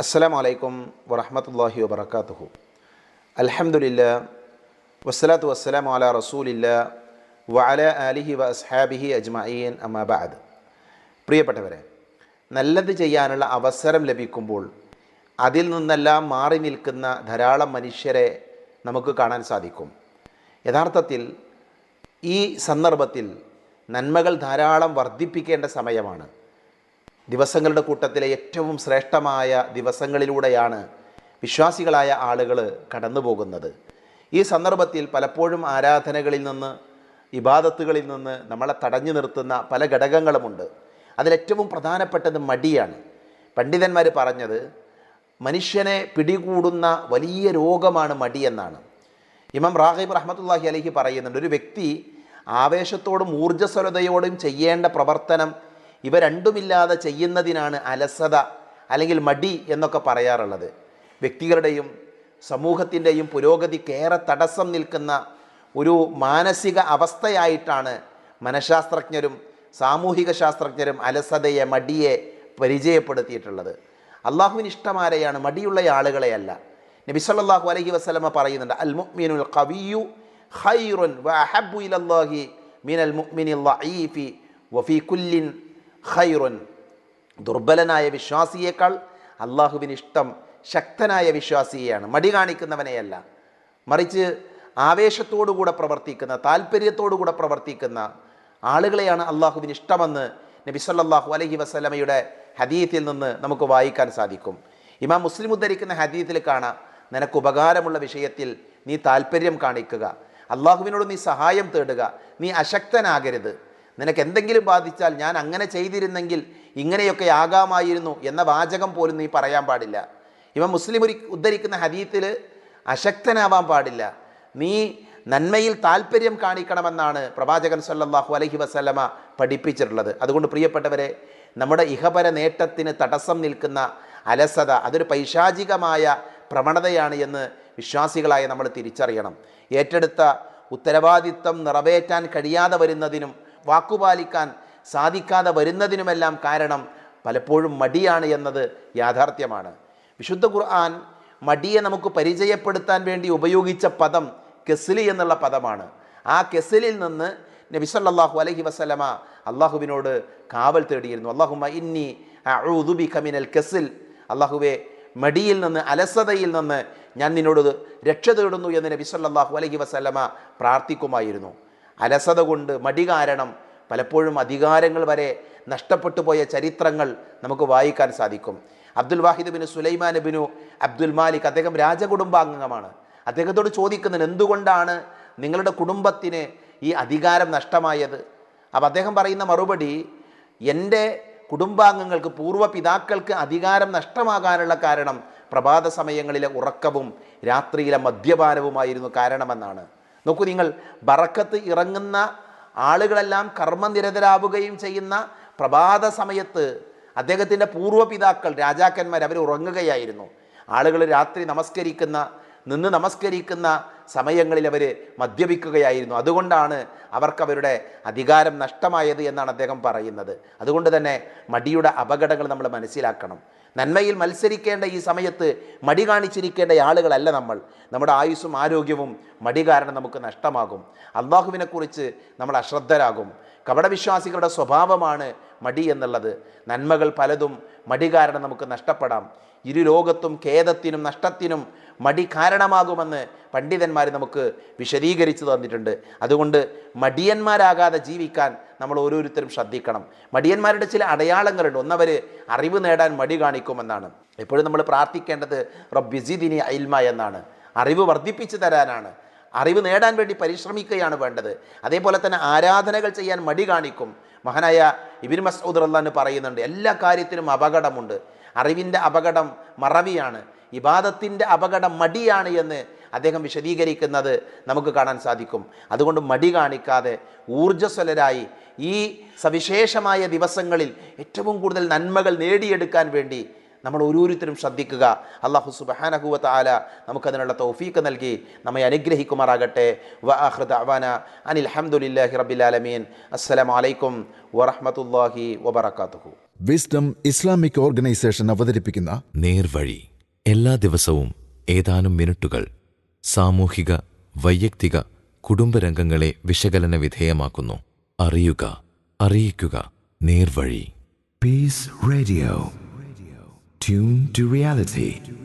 അസ്സലാമു വലൈക്കും വറഹമത്തല്ലാഹി വബർക്കാത്തുഹു അലഹമുല്ല വസ്സലാത്തു വസ്സലാം അല റസൂലില്ല വഅല അലിഹി വ അസ്ഹാബിഹി അജ്മഈൻ. അമ്മാബാദ് പ്രിയപ്പെട്ടവരെ നല്ലത് ചെയ്യാനുള്ള അവസരം ലഭിക്കുമ്പോൾ അതിൽ നിന്നെല്ലാം മാറി നിൽക്കുന്ന ധാരാളം മനുഷ്യരെ നമുക്ക് കാണാൻ സാധിക്കും. യഥാർത്ഥത്തിൽ ഈ സന്ദർഭത്തിൽ നന്മകൾ ധാരാളം വർദ്ധിപ്പിക്കേണ്ട സമയമാണ്. ദിവസങ്ങളുടെ കൂട്ടത്തിലെ ഏറ്റവും ശ്രേഷ്ഠമായ ദിവസങ്ങളിലൂടെയാണ് വിശ്വാസികളായ ആളുകൾ കടന്നു പോകുന്നത് ഈ സന്ദർഭത്തിൽ പലപ്പോഴും ആരാധനകളിൽ നിന്ന് ഇബാദത്തുകളിൽ നിന്ന് നമ്മളെ തടഞ്ഞു നിർത്തുന്ന പല ഘടകങ്ങളുമുണ്ട്. അതിലേറ്റവും പ്രധാനപ്പെട്ടത് മടിയാണ്. പണ്ഡിതന്മാർ പറഞ്ഞത് മനുഷ്യനെ പിടികൂടുന്ന വലിയ രോഗമാണ് മടി എന്നാണ്. ഇമാം റാഹിബ് റഹ്മത്തുല്ലാഹി അലഹി പറയുന്നുണ്ട് ഒരു വ്യക്തി ആവേശത്തോടും ഊർജസ്വലതയോടും ചെയ്യേണ്ട പ്രവർത്തനം ഇവ രണ്ടുമില്ലാതെ ചെയ്യുന്നതിനാണ് അലസത അല്ലെങ്കിൽ മടി എന്നൊക്കെ പറയാറുള്ളത്. വ്യക്തികളുടെയും സമൂഹത്തിന്റെയും പുരോഗതിക്കേറെ തടസ്സം നിൽക്കുന്ന ഒരു മാനസിക അവസ്ഥയായിട്ടാണ് മനഃശാസ്ത്രജ്ഞരും സാമൂഹിക ശാസ്ത്രജ്ഞരും അലസതയെ മടിയെ പരിചയപ്പെടുത്തിയിട്ടുള്ളത്. അള്ളാഹുവിന് ഇഷ്ടമാരെയാണ് മടിയുള്ള ആളുകളെയല്ല. നബി സല്ലല്ലാഹു അലൈഹി വസല്ലമ പറയുന്നുണ്ട് അൽ മുഅ്മിനുൽ ഖവിയു ഖൈറുൻ വ അഹബ്ബു ഇലല്ലാഹി മിനൽ മുഅ്മിനിൽ ളഈഫി വഫീ കുല്ലിൻ ഖൈറുൻ ദുർബലനായ വിശ്വാസിയേക്കാൾ അള്ളാഹുവിന് ഇഷ്ടം ശക്തനായ വിശ്വാസിയെയാണ്. മടി കാണിക്കുന്നവനെയല്ല. മറിച്ച് ആവേശത്തോടുകൂടെ പ്രവർത്തിക്കുന്ന താല്പര്യത്തോടുകൂടെ പ്രവർത്തിക്കുന്ന ആളുകളെയാണ് അള്ളാഹുവിന് ഇഷ്ടമെന്ന് നബി സല്ലല്ലാഹു അലഹി വസ്ലമയുടെ ഹദീത്തിൽ നിന്ന് നമുക്ക് വായിക്കാൻ സാധിക്കും. ഇമാം മുസ്ലിം ഉദ്ധരിക്കുന്ന ഹദീത്തിൽ കാണാം നിനക്ക് ഉപകാരമുള്ള വിഷയത്തിൽ നീ താല്പര്യം കാണിക്കുക. അള്ളാഹുവിനോട് നീ സഹായം തേടുക. നീ അശക്തനാകരുത്. നിനക്ക് എന്തെങ്കിലും ബാധിച്ചാൽ ഞാൻ അങ്ങനെ ചെയ്തിരുന്നെങ്കിൽ ഇങ്ങനെയൊക്കെ ആകാമായിരുന്നു എന്ന വാചകം പോലും നീ പറയാൻ പാടില്ല. ഇവ മുസ്ലിം ഒരു ഉദ്ധരിക്കുന്ന ഹദീത്തിൽ അശക്തനാവാൻ പാടില്ല. നീ നന്മയിൽ താല്പര്യം കാണിക്കണമെന്നാണ് പ്രവാചകൻ സല്ലാഹു അലഹി വസ്ലമ പഠിപ്പിച്ചിട്ടുള്ളത്. അതുകൊണ്ട് പ്രിയപ്പെട്ടവരെ നമ്മുടെ ഇഹപര നേട്ടത്തിന് തടസ്സം നിൽക്കുന്ന അലസത അതൊരു പൈശാചികമായ പ്രവണതയാണ് എന്ന് വിശ്വാസികളായ നമ്മൾ തിരിച്ചറിയണം. ഏറ്റെടുത്ത ഉത്തരവാദിത്തം നിറവേറ്റാൻ കഴിയാതെ വരുന്നതിനും വാക്കുപാലിക്കാൻ സാധിക്കാതെ വരുന്നതിനുമെല്ലാം കാരണം പലപ്പോഴും മടിയാണ് എന്നത് യാഥാർത്ഥ്യമാണ്. വിശുദ്ധ ഖുർആൻ മടിയെ നമുക്ക് പരിചയപ്പെടുത്താൻ വേണ്ടി ഉപയോഗിച്ച പദം കെസിലി എന്നുള്ള പദമാണ്. ആ കെസിലിൽ നിന്ന് നബി സല്ലല്ലാഹു അലൈഹി വസല്ലമ അള്ളാഹുവിനോട് കാവൽ തേടിയിരുന്നു. അള്ളാഹുമ ഇന്നി അഊദുബി കമിനൽ കെസിൽ. അള്ളാഹുവെ മടിയിൽ നിന്ന് അലസതയിൽ നിന്ന് ഞാൻ നിന്നോട് രക്ഷ തേടുന്നു എന്ന് നബി സല്ലല്ലാഹു അലൈഹി വസല്ലമ പ്രാർത്ഥിക്കുമായിരുന്നു. അലസത കൊണ്ട് മടി കാരണം പലപ്പോഴും അധികാരങ്ങൾ വരെ നഷ്ടപ്പെട്ടു പോയ ചരിത്രങ്ങൾ നമുക്ക് വായിക്കാൻ സാധിക്കും. അബ്ദുൽ വാഹിദ് ബിനു സുലൈമാൻ ബിനു അബ്ദുൽ മാലിക് അദ്ദേഹം രാജകുടുംബാംഗമാണ്. അദ്ദേഹത്തോട് ചോദിക്കുന്നത് എന്തുകൊണ്ടാണ് നിങ്ങളുടെ കുടുംബത്തിന് ഈ അധികാരം നഷ്ടമായത്? അപ്പം അദ്ദേഹം പറയുന്ന മറുപടി എന്റെ കുടുംബാംഗങ്ങൾക്ക് പൂർവ പിതാക്കൾക്ക് അധികാരം നഷ്ടമാകാനുള്ള കാരണം പ്രഭാത സമയങ്ങളിലെ ഉറക്കവും രാത്രിയിലെ മദ്യപാനവുമായിരുന്നു കാരണമെന്നാണ്. നോക്കൂ നിങ്ങൾ ബറക്കത്ത് ഇറങ്ങുന്ന ആളുകളെല്ലാം കർമ്മനിരതരാവുകയും ചെയ്യുന്ന പ്രഭാത സമയത്ത് അദ്ദേഹത്തിന്റെ പൂർവപിതാക്കൾ രാജാക്കന്മാർ അവർ ഉറങ്ങുകയായിരുന്നു. ആളുകൾ രാത്രി നമസ്കരിക്കുന്ന നിന്ന് നമസ്കരിക്കുന്ന സമയങ്ങളിൽ അവർ മദ്യപിക്കുകയായിരുന്നു. അതുകൊണ്ടാണ് അവർക്ക് അവരുടെ അധികാരം നഷ്ടമായത് എന്നാണ് അദ്ദേഹം പറയുന്നത്. അതുകൊണ്ട് തന്നെ മടിയുടെ അപകടങ്ങൾ നമ്മൾ മനസ്സിലാക്കണം. നന്മയിൽ മത്സരിക്കേണ്ട ഈ സമയത്ത് മടി കാണിച്ചിരിക്കേണ്ട ആളുകളല്ല നമ്മൾ. നമ്മുടെ ആയുസ്സും ആരോഗ്യവും മടി കാരണം നമുക്ക് നഷ്ടമാകും. അള്ളാഹുവിനെക്കുറിച്ച് നമ്മൾ അശ്രദ്ധരാകും. കപടവിശ്വാസികളുടെ സ്വഭാവമാണ് മടി എന്നുള്ളത്. നന്മകൾ പലതും മടി കാരണം നമുക്ക് നഷ്ടപ്പെടാം. ഇരു ലോകത്തും ഖേദത്തിനും നഷ്ടത്തിനും മടി കാരണമാകുമെന്ന് പണ്ഡിതന്മാർ നമുക്ക് വിശദീകരിച്ചു തന്നിട്ടുണ്ട്. അതുകൊണ്ട് മടിയന്മാരാകാതെ ജീവിക്കാൻ നമ്മൾ ഓരോരുത്തരും ശ്രദ്ധിക്കണം. മടിയന്മാരുടെ ചില അടയാളങ്ങളുണ്ട്. ഒന്നവർ അറിവ് നേടാൻ മടി കാണിക്കുമെന്നാണ്. എപ്പോഴും നമ്മൾ പ്രാർത്ഥിക്കേണ്ടത് റബ്ബിസിദിനി അയിൽമ എന്നാണ്. അറിവ് വർദ്ധിപ്പിച്ചു തരാനാണ്. അറിവ് നേടാൻ വേണ്ടി പരിശ്രമിക്കുകയാണ് വേണ്ടത്. അതേപോലെ തന്നെ ആരാധനകൾ ചെയ്യാൻ മടി കാണിക്കും. മഹാനായ ഇബിൻ മസൂദ് അള്ളഹാന് പറയുന്നുണ്ട് എല്ലാ കാര്യത്തിനും അപകടമുണ്ട്. അറിവിന്റെ അപകടം മറവിയാണ്. ഇബാദത്തിന്റെ അപകടം മടിയാണ് എന്ന് അദ്ദേഹം വിശദീകരിക്കുന്നത് നമുക്ക് കാണാൻ സാധിക്കും. അതുകൊണ്ട് മടി കാണിക്കാതെ ഊർജസ്വലരായി ഈ സവിശേഷമായ ദിവസങ്ങളിൽ ഏറ്റവും കൂടുതൽ നന്മകൾ നേടിയെടുക്കാൻ വേണ്ടി നമ്മൾ ഓരോരുത്തരും ശ്രദ്ധിക്കുക. അള്ളാഹു സുബഹാനഹുവത്ത് ആല നമുക്കതിനുള്ള തൗഫീക്ക് നൽകി നമ്മെ അനുഗ്രഹിക്കുമാറാകട്ടെ. വ ആഹ്റദ് അവാന അനിൽ അഹമ്മദുലില്ലാഹി റബിലാലമീൻ അസ്സലാമലൈക്കും വറഹമത്തല്ലാഹി വബർക്കാത്തുഹു വിസ്ഡം ഇസ്ലാമിക് ഓർഗനൈസേഷൻ അവതരിപ്പിക്കുന്ന നേർവഴി. എല്ലാ ദിവസവും ഏതാനും മിനിറ്റുകൾ സാമൂഹിക വൈയക്തിക കുടുംബരംഗങ്ങളെ വിശകലന വിധേയമാക്കുന്നു. അറിയുക അറിയിക്കുക. നേർവഴി. Peace Radio. Tune to reality.